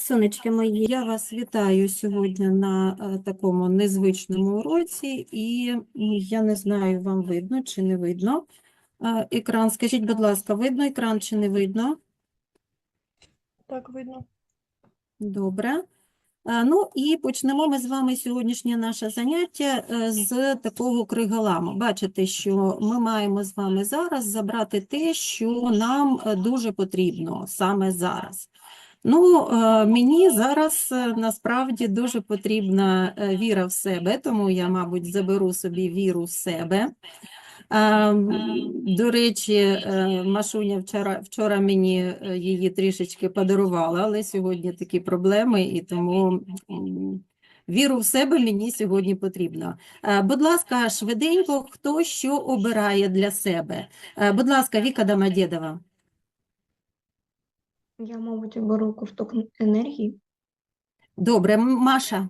Сонечки мої, я вас вітаю сьогодні на е, такому незвичному уроці, і я не знаю, вам видно чи не видно е, екран. Скажіть, будь ласка, видно екран чи не видно? Так, видно. Добре. Е, Ну і почнемо ми з вами сьогоднішнє наше заняття з такого криголаму. Бачите, що ми маємо з вами зараз забрати те, що нам дуже потрібно саме зараз. Ну, е, мені зараз е, насправді дуже потрібна е, віра в себе, тому я, мабуть, заберу собі віру в себе. До речі, Машуня вчора, вчора мені її трішечки подарувала, але сьогодні такі проблеми, і тому віру в себе мені сьогодні потрібно. Будь ласка, швиденько, хто що обирає для себе? Будь ласка, Віка Домодєдова. Я, мабуть, беру ковток енергії. Добре, Маша.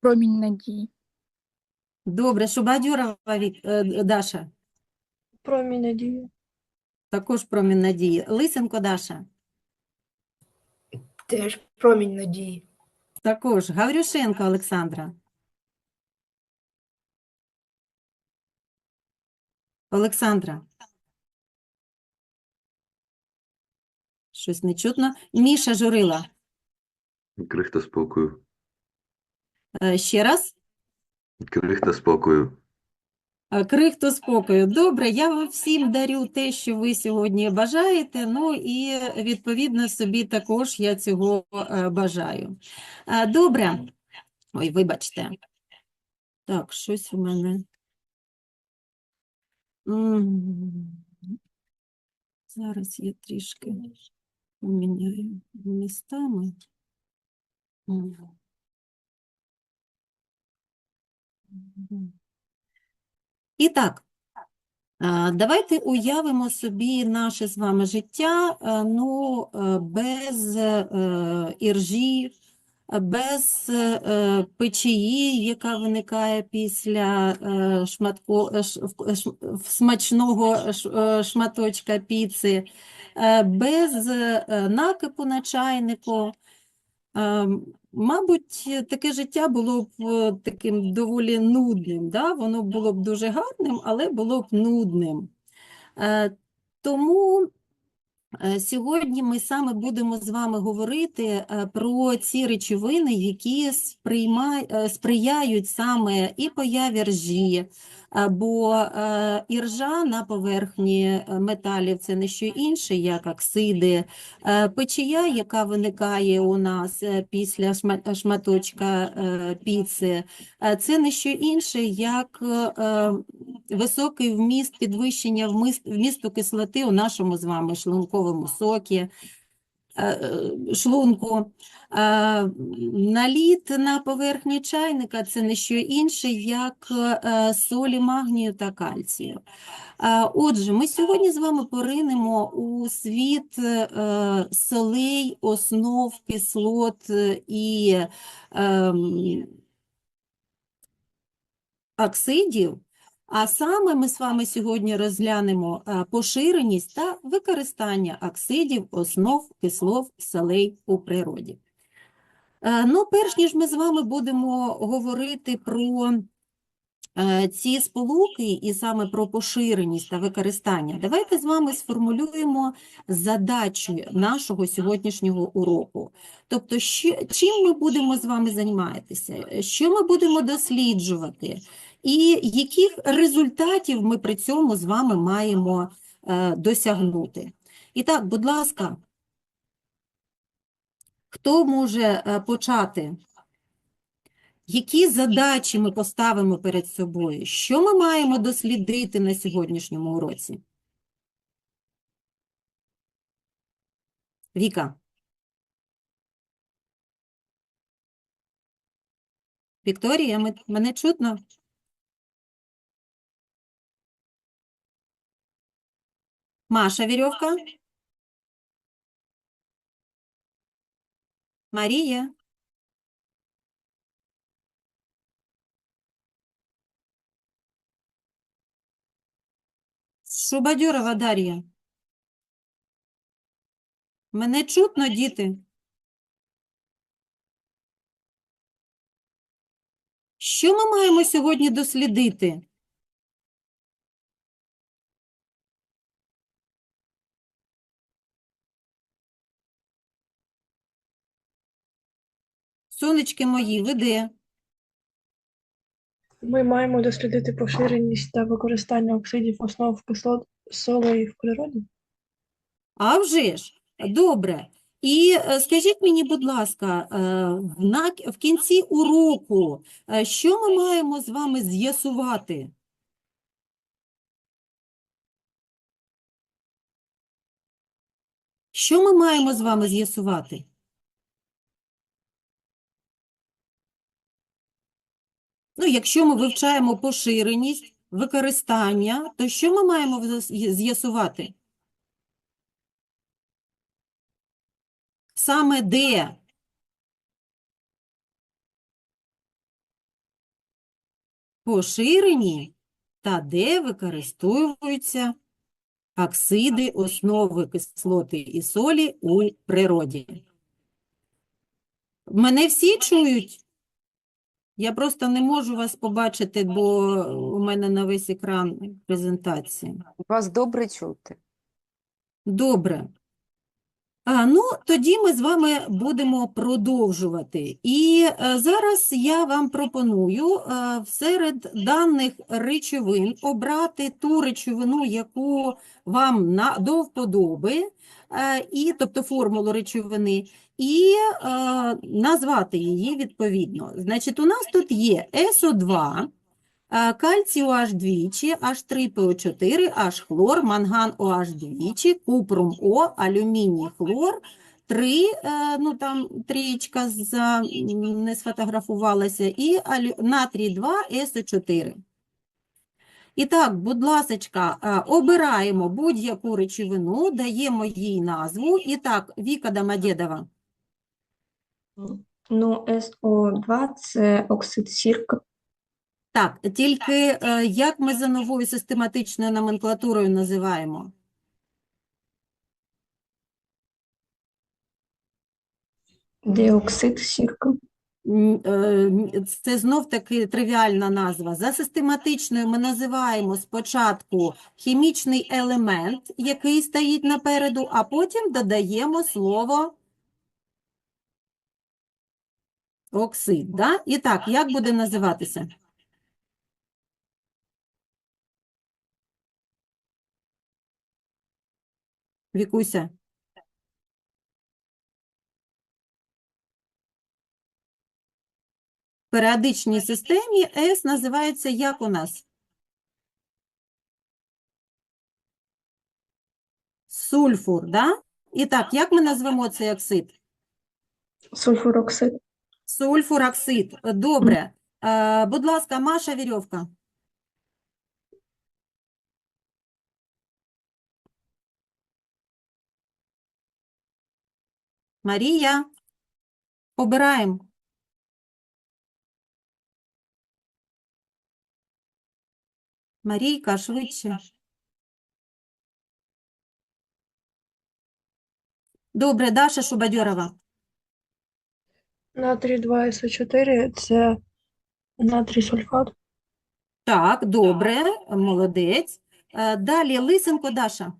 Промінь надії. Добре, Шубадьорова Вік- е, Даша. Промінь надії. Також промінь надії. Лисенко Даша. Теж промінь надії. Також Гаврюшенко Олександра. Олександра. Щось не чутно. Міша Журила. Крихта спокою. Е, Ще раз. Крихта спокою. Е, Крихту спокою. Добре, я вам всім дарю те, що ви сьогодні бажаєте. Ну і відповідно собі також я цього е, бажаю. Е, Добре. Ой, вибачте. Так, щось у мене. М, Зараз я трішки поміняю містами. М. Мгм. І так, давайте уявимо собі наше з вами життя, е, ну, е, без е, іржі, без е, печії, яка виникає після е, шматко, е, ш- смачного е, шматочка піци, е, без е, накипу на чайнику. Е, Мабуть, таке життя було б е, таким доволі нудним, да? Воно було б дуже гарним, але було б нудним. Е, Тому е, сьогодні ми саме будемо з вами говорити е, про ці речовини, які е, сприяють саме і появі ржі, е, бо е, іржа на поверхні е, металів це не що інше, як оксиди, Е, Печія, яка виникає у нас е, після шматочка е, піци, е, це не що інше, як е, високий вміст підвищення вмісту кислоти у нашому з вами шлунковому сокі, е, е, шлунку. Наліт на поверхні чайника це не що інше, як е, солі магнію та кальцію. Отже, ми сьогодні з вами поринемо у світ солей, основ, кислот і оксидів. А саме ми з вами сьогодні розглянемо е, поширеність та використання оксидів, основ, кислот, солей у природі. Е, Ну, перш ніж ми з вами будемо говорити про е, ці сполуки і саме про поширеність та використання, давайте з вами сформулюємо задачу нашого сьогоднішнього уроку. Тобто, чим ми будемо з вами займатися, що ми будемо досліджувати, і яких результатів ми при цьому з вами маємо е, досягнути. І так, будь ласка, хто може е, почати? Які задачі ми поставимо перед собою? Що ми маємо дослідити на сьогоднішньому уроці? Віка. Вікторія, мене чутно? Маша Вірьовка? Марія? Шубадьорова Дар'я. Мене чутно, діти? Що ми маємо сьогодні дослідити? Сонечки мої, ви де? Ми маємо дослідити поширеність та використання оксидів основ кислот солей в природі. А вже ж, добре. І е, скажіть мені, будь ласка, е, в на- в кінці уроку, е, що ми маємо з вами з'ясувати? Що ми маємо з вами з'ясувати? Ну, якщо ми вивчаємо поширеність, використання, то що ми маємо з'ясувати? Саме де? Поширені та де використовуються оксиди основи кислоти і солі у природі. Мене всі чують? Я просто не можу вас побачити, бо у мене на весь екран презентація. Вас добре чути. Добре. А, ну, тоді ми з вами будемо продовжувати. І е, зараз я вам пропоную е, серед даних речовин обрати ту речовину, яку вам на, до вподоби, е, і, тобто формулу речовини, і е, назвати її відповідно. Значить, у нас тут є СО2, Е, Кальцій OH двічі, H3PO4, H-хлор, манган OH двічі, купрум О, алюміній хлор, 3, ну там трієчка за, не сфотографувалася, і натрій 2, СО4. І так, будь ласочка, е, обираємо будь-яку речовину, даємо їй назву. І так, Віка Домодєдова. Ну, СО2 це оксид сірка. Так, тільки е, як ми за новою систематичною номенклатурою називаємо? Диоксид сірка. М, е, Це знов-таки тривіальна назва. За систематичною ми називаємо спочатку хімічний елемент, який стоїть напереду, а потім додаємо слово оксид. Да? І так, як буде називатися? Вікуся. В періодичній системі С називається як у нас? Сульфур, да? І так, як ми назвемо цей оксид? Сульфуроксид. Сульфуроксид. Добре. Е, будь ласка, Маша Вірьовка. Марія. Обираємо. Марійка, швидше. Добре, Даша Шубадьорова. Натрій 2СО4 це натрій сульфат. Так, добре, молодець. Е, Далі Лисенко Даша.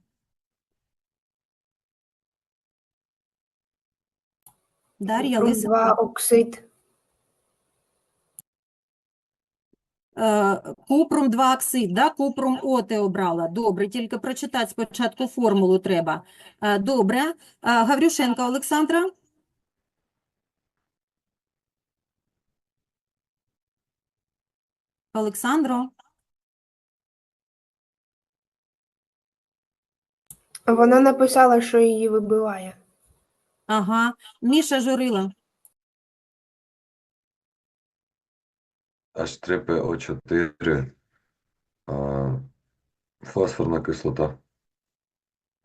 Дар'я Лисенко. 2 оксид. Е, Купрум 2 оксид, да? Купрум О ти обрала. Добре, тільки прочитати спочатку формулу треба. Е, Добре. Е, Гаврюшенко Олександра. Олександро. Вона написала, що її вибиває. Ага. Міша Журила. H3PO4. А, фосфорна кислота.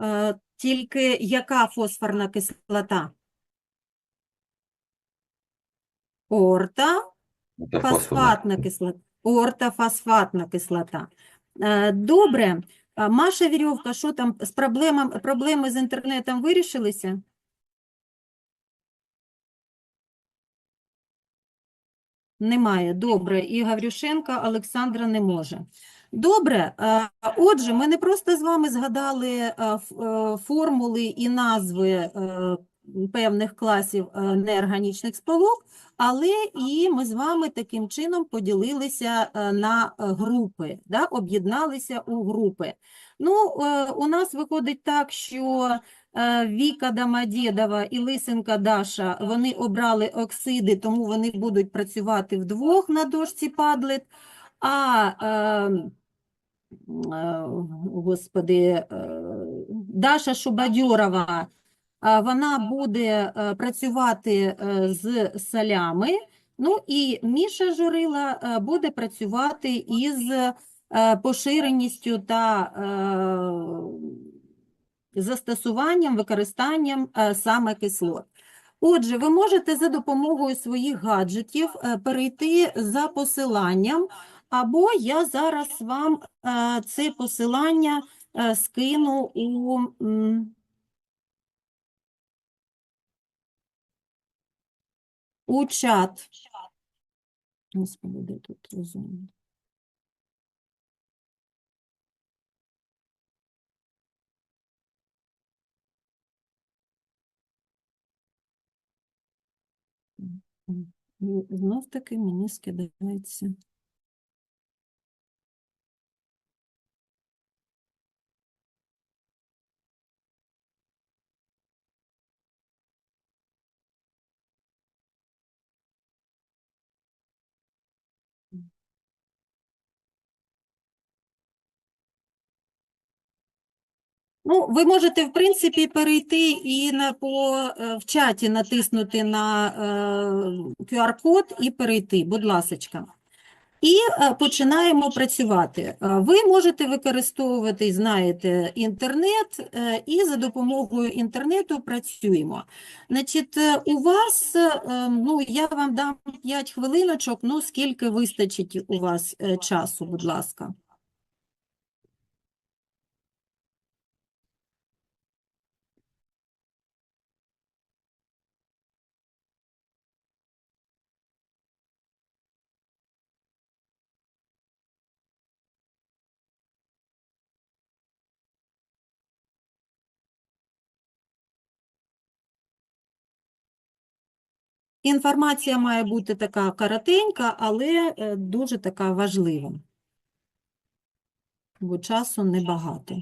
Е, Тільки яка фосфорна кислота? Орта. Це. Фосфатна кислота ортофосфатна кислота. Е, добре, Маша Вірьовка, що там з проблемами проблеми з інтернетом вирішилися? Немає. Добре, і Гаврюшенка Олександра не може. Добре, отже, ми не просто з вами згадали е, формули і назви е, певних класів е, неорганічних сполук, але і ми з вами таким чином поділилися е, на е, групи, да, об'єдналися у групи. Ну, у нас виходить так, що Віка Домодєдова і Лисенка Даша, вони обрали оксиди, тому вони будуть працювати вдвох на дошці Padlet, а господи, Даша Шубадьорова, вона буде е, працювати е, з солями, ну і Міша Журила е, буде працювати із е, поширеністю та е, застосуванням, використанням е, саме кислот. Отже, ви можете за допомогою своїх гаджетів е, перейти за посиланням, або я зараз вам е, це посилання е, скину у, у чат. Господи, де тут розумно? І знов таки мені скидається. Ну, ви можете, в принципі, перейти і на, по, е, в чаті натиснути на е, QR-код і перейти, будь ласочка. І е, починаємо працювати. Е, Ви можете використовувати, знаєте, інтернет, е, і за допомогою інтернету працюємо. Значить, е, у вас, е, ну, я вам дам 5 хвилиночок, ну, скільки вистачить у вас часу, будь ласка. Інформація має бути така коротенька, але е, дуже така важлива, бо часу небагато.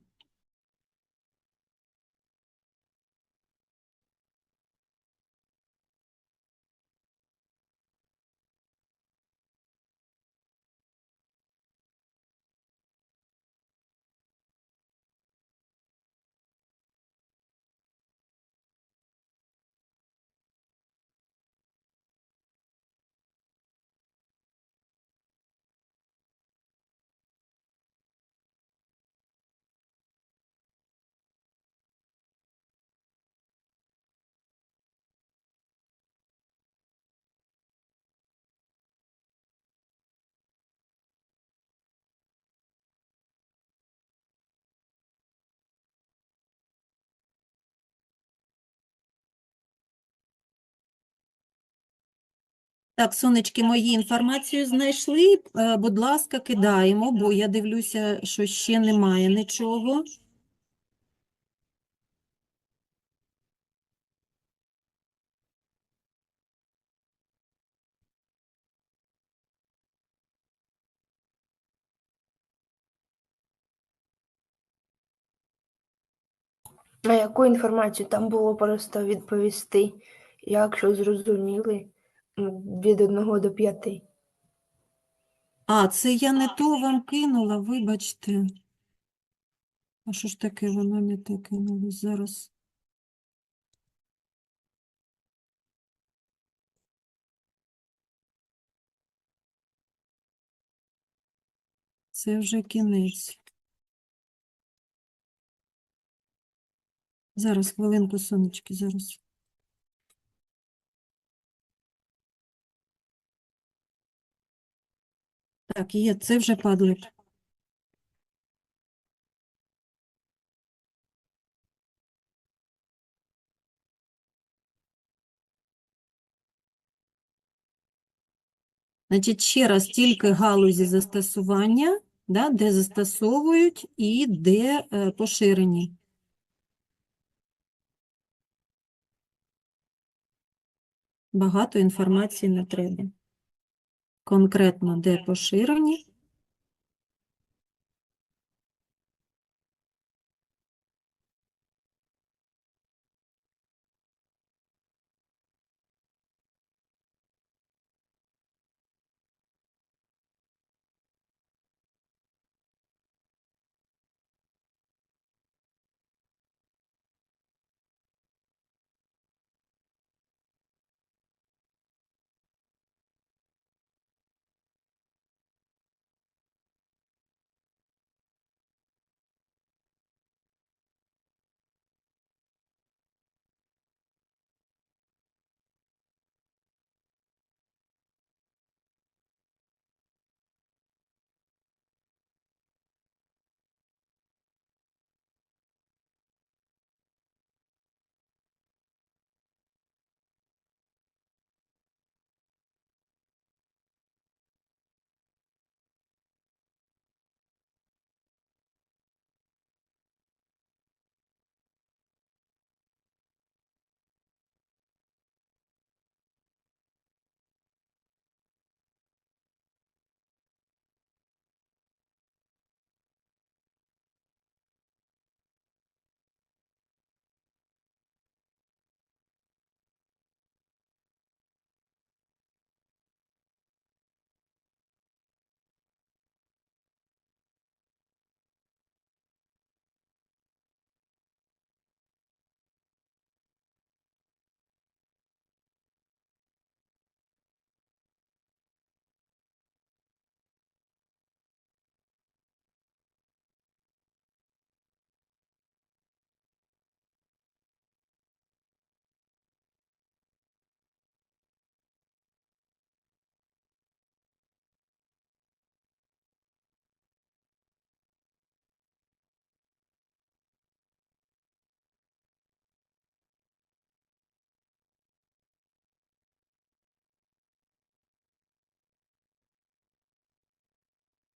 Так, сонечки, мої інформацію знайшли. Е, будь ласка, кидаємо, бо я дивлюся, що ще немає нічого. На яку інформацію там було просто відповісти, якщо зрозуміли від 1 до 5. А, це я не то вам кинула, вибачте. А що ж таке воно не те кинуло зараз? Це вже кінець. Зараз, хвилинку, сонечки, зараз. Так, є, це вже падлет. Значить, ще раз тільки галузі застосування, да, де застосовують і де е, поширені. Багато інформації не треба. Конкретно, де поширені.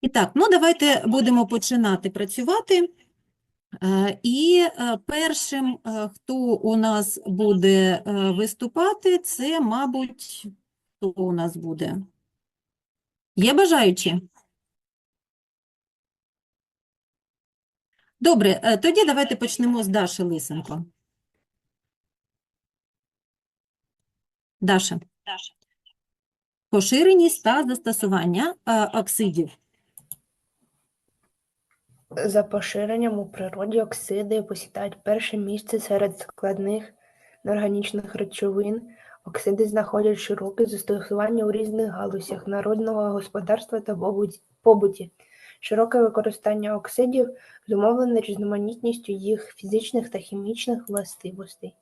І так, ну давайте будемо починати працювати. Е, І е, першим, е, хто у нас буде виступати, це, мабуть, хто у нас буде? Є бажаючі? Добре, тоді давайте почнемо з Даші Лисенко. Даша. Поширеність та застосування оксидів. За поширенням у природі оксиди посідають перше місце серед складних неорганічних речовин. Оксиди знаходять широке застосування у різних галузях народного господарства та побуті-. Широке використання оксидів зумовлене різноманітністю їх фізичних та хімічних властивостей.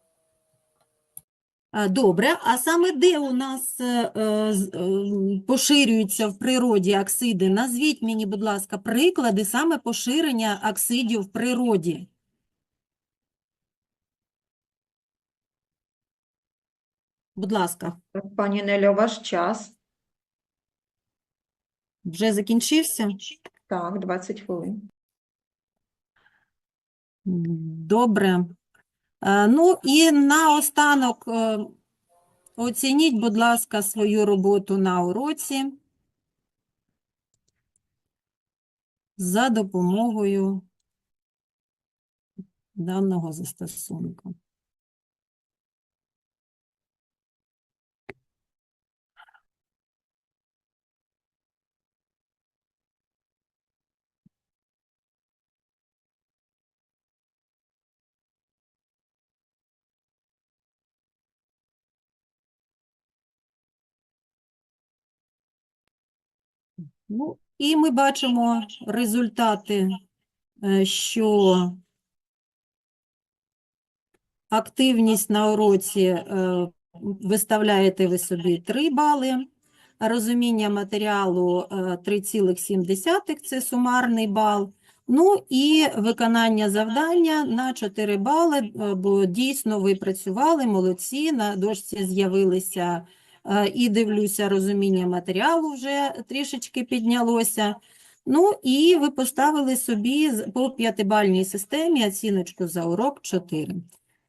Добре, а саме де у нас е, е, е, поширюються в природі оксиди? Назвіть мені, будь ласка, приклади саме поширення оксидів в природі. Будь ласка, Пані Нелю, ваш час. вже закінчився? Так, 20 хвилин. Добре. Е, Ну і наостанок е, оцініть, будь ласка, свою роботу на уроці за допомогою даного застосунку. Ну, і ми бачимо результати, е, що активність на уроці е, виставляєте ви собі 3 бали, розуміння матеріалу е, 3,7 – це сумарний бал. Ну і виконання завдання на 4 бали, е, бо дійсно ви працювали, молодці, на дошці з'явилися Е, і дивлюся, розуміння матеріалу вже трішечки піднялося. Ну і ви поставили собі по п'ятибальній системі оціночку за урок 4.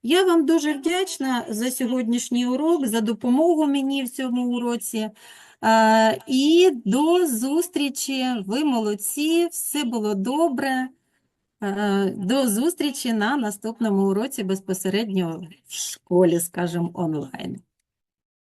Я вам дуже вдячна за сьогоднішній урок, за допомогу мені в цьому уроці. Е, І до зустрічі. Ви молодці, все було добре. Е, До зустрічі на наступному уроці безпосередньо в школі, скажімо, онлайн.